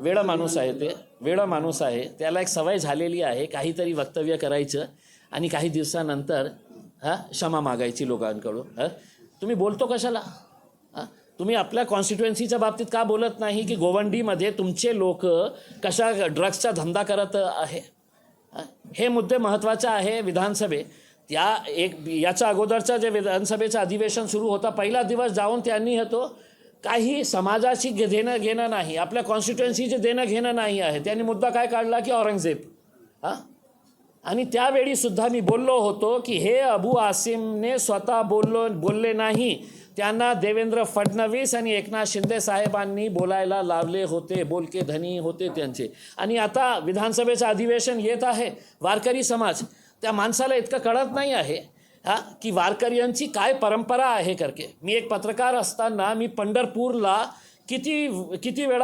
वेळा माणूस आहे ते वेळा माणूस आहे त्याला एक सवय झालेली आहे काहीतरी वक्तव्य करायचं आणि काही दिवसानंतर हां क्षमा मागायची लोकांकडून हां. तुम्ही बोलतो कशाला? हां. तुम्ही आपल्या कॉन्स्टिट्युएन्सीच्या बाबतीत का बोलत नाही की गोवंडीमध्ये तुमचे लोक कशा ड्रग्सचा धंदा करत आहे? हे. मुद्दे महत्त्वाचे आहे विधानसभे. त्या एक याच्या अगोदरचा जे विधानसभेचं अधिवेशन सुरू होता पहिला दिवस जाऊन त्यांनी होतो काही समाजाशी देणं घेणं नाही. आपल्या कॉन्स्टिट्युएन्सीचे देणं घेणं नाही आहे. त्यांनी मुद्दा काय काढला की औरंगजेब. हां? आणि त्यावेळी सुद्धा मी बोललो होतो की हे अबू आसिमने स्वतः बोललो बोलले नाही. त्यांना देवेंद्र फडणवीस आणि एकनाथ शिंदे साहेबांनी बोलायला लावले होते. बोलके धनी होते त्यांचे. आणि आता विधानसभेचं अधिवेशन येत आहे. वारकरी समाज. त्या माणसाला इतकं कळत नाही आहे. हा की वारकऱ्यांची काय परंपरा आहे करके. मी एक पत्रकार असताना मी पंढरपूरला किती किती वेळा